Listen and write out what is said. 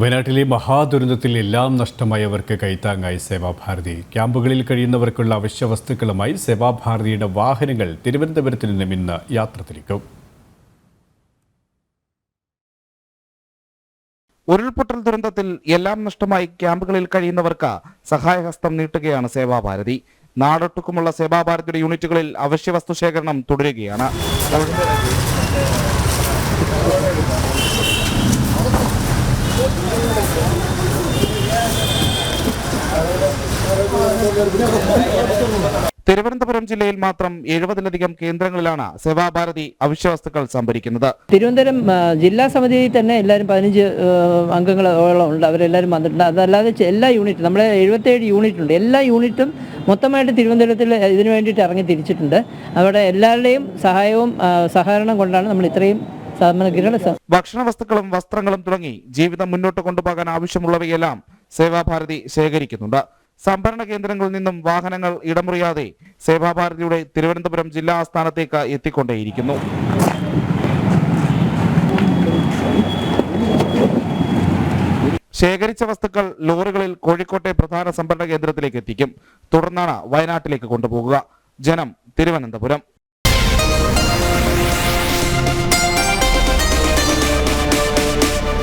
വയനാട്ടിലെ മഹാദുരന്തത്തിൽ എല്ലാം നഷ്ടമായവർക്ക് കൈത്താങ്ങായി സേവാഭാരതി. ക്യാമ്പുകളിൽ കഴിയുന്നവർക്കുള്ള അവശ്യ വസ്തുക്കളുമായി സേവാഭാരതിയുടെ വാഹനങ്ങൾ തിരുവനന്തപുരത്ത് നിന്നും ഇന്ന് യാത്ര തിരിക്കും ഉരുൾപൊട്ടൽ ദുരന്തത്തിൽ എല്ലാം നഷ്ടമായി ക്യാമ്പുകളിൽ കഴിയുന്നവർക്ക് സഹായഹസ്തം നീട്ടുകയാണ് സേവാഭാരതി. നാടൊട്ടുക്കുമുള്ള സേവാഭാരതിയുടെ യൂണിറ്റുകളിൽ അവശ്യ വസ്തു ശേഖരണം തുടരുകയാണ്. തിരുവനന്തപുരം ജില്ലയിൽ മാത്രം എഴുപതിലധികം കേന്ദ്രങ്ങളിലാണ് സേവാഭാരതി അവശ്യവസ്തുക്കൾ സംഭരിക്കുന്നത്. തിരുവനന്തപുരം ജില്ലാ സമിതിയിൽ തന്നെ എല്ലാവരും പതിനഞ്ച് അംഗങ്ങളോളം ഉണ്ട്. അവരെല്ലാവരും വന്നിട്ടുണ്ട്. അതല്ലാതെ എല്ലാ യൂണിറ്റും നമ്മുടെ എഴുപത്തേഴ് യൂണിറ്റ് ഉണ്ട്. എല്ലാ യൂണിറ്റും മൊത്തമായിട്ട് തിരുവനന്തപുരത്തിൽ ഇതിനു വേണ്ടിയിട്ട് ഇറങ്ങി തിരിച്ചിട്ടുണ്ട്. അവിടെ എല്ലാവരുടെയും സഹായവും സഹകരണം കൊണ്ടാണ് നമ്മൾ ഇത്രയും ഭക്ഷണ വസ്തുക്കളും വസ്ത്രങ്ങളും തുടങ്ങി ജീവിതം മുന്നോട്ട് കൊണ്ടുപോകാൻ ആവശ്യമുള്ളവയെല്ലാം സേവാഭാരതി ശേഖരിക്കുന്നുണ്ട്. സംഭരണ കേന്ദ്രങ്ങളിൽ നിന്നും വാഹനങ്ങൾ ഇടമുറിയാതെ സേവാഭാരതിയുടെ തിരുവനന്തപുരം ജില്ലാ ആസ്ഥാനത്തേക്ക് എത്തിക്കൊണ്ടേയിരിക്കുന്നു. ശേഖരിച്ച വസ്തുക്കൾ ലോറികളിൽ കോഴിക്കോട്ടെ പ്രധാന സംഭരണ കേന്ദ്രത്തിലേക്ക് എത്തിക്കും. തുടർന്നാണ് വയനാട്ടിലേക്ക് കൊണ്ടുപോകുക. ജനം തിരുവനന്തപുരം.